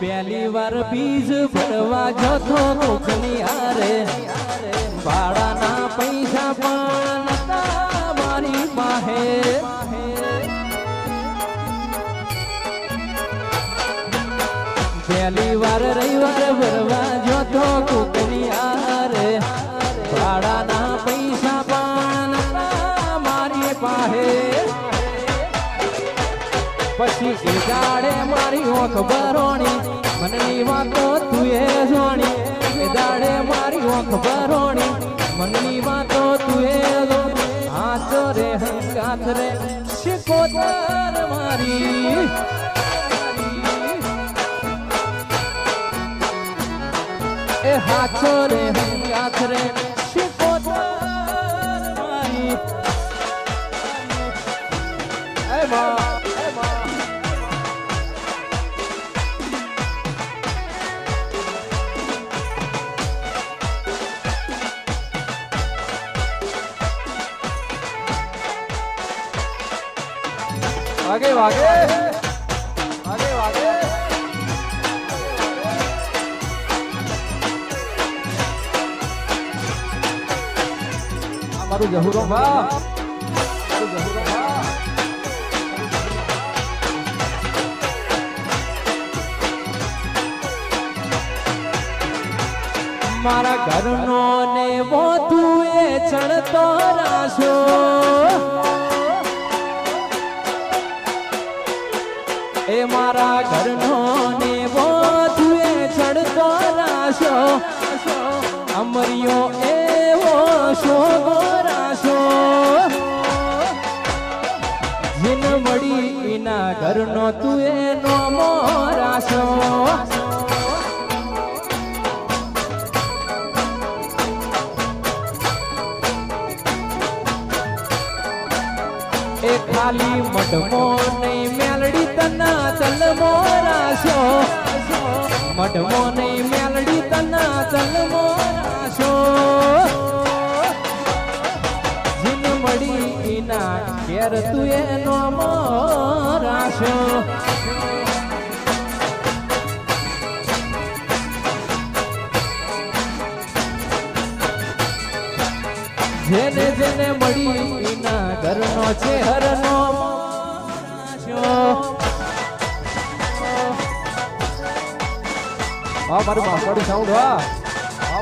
વાર બીજ ભરવા જતો કોકની હારે. ભાડાના પૈસા પણ મારી પાસે. પહેલી વાર રવિવાર ભરવા જતો કોકની હારે. ભાડાના પછી એ દાડે મારી ઓંખ ભરોણી. મનની વાતો તું એ જોણી. એ દાડે મારી ઓંખ ભરોણી. મનની વાતો તું એ હાથ રે હંગાથ રે, શિકોતર મારી. એ હાથ રે હંગાથ રે વાગે વાગે. વાગે વાગે મારું જહુરો ભા મારું જહુરો ભા મારા ઘરનો ને મોતું એ ચણતો રાશો. મારા ઘરનો ને મોતું એ ચડતો રાશો. અમરિયો એવો શોગો રાશો. જીન મળી એના ઘરનો તું એનો મોરાશો એ ખાલી મઢમો નહીં મેલડી તના તલમો રાશો મઢમો નહીં મેલડી તના તલમો રાશો જીન મળી ના ઘેર તું એનો રાશો જેને જેને મળી એના ઘરનો છે. હરનો હા મારું મારું સાઉન્ડ હા.